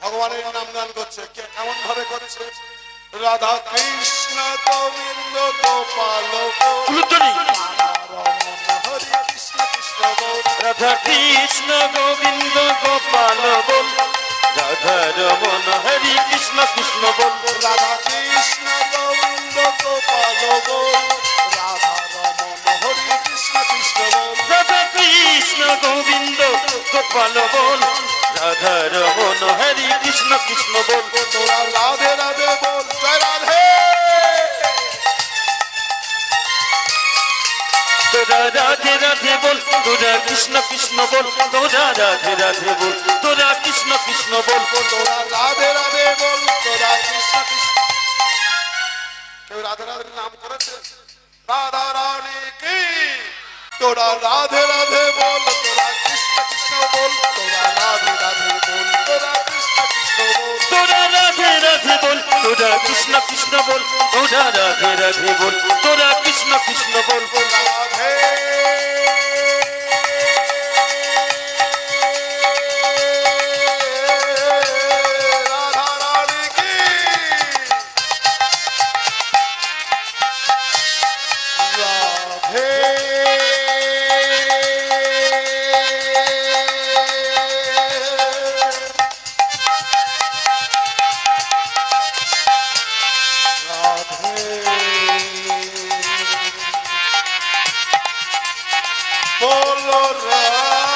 ভগবানের নাম গান করছে। কে কেমন ভাবে করছে? রাধা কৃষ্ণ গোবিন্দ গোপাল কৃষ্ণ কৃষ্ণ রাধা কৃষ্ণ গোবিন্দ গোপাল বল রাধা রমন হরি কৃষ্ণ কৃষ্ণ বল রাধা কৃষ্ণ গোবিন্দ গোপাল রাধা রমন হরি কৃষ্ণ কৃষ্ণ গৌর রাধা কৃষ্ণ গোবিন্দ গোপাল বল রাধা রমন হরি কৃষ্ণ কৃষ্ণ বল। তোরা রাধে রাধে বল জয় রাধে। তোরা রাধে রাধে বল তোরা কৃষ্ণ কৃষ্ণ বল তোরা রাধে রাধে বল তোরা কৃষ্ণ কৃষ্ণ বল। তোরা রাধে রাধে বল তোরা কৃষ্ণ কৃষ্ণ। কেউ রাধে রাধে নাম করেছে? রাধা রানী কি? তোরা রাধে রাধে বল কৃষ্ণ কৃষ্ণ বল তোরা রাধে রাধে বল তোরা কৃষ্ণ por los reyes.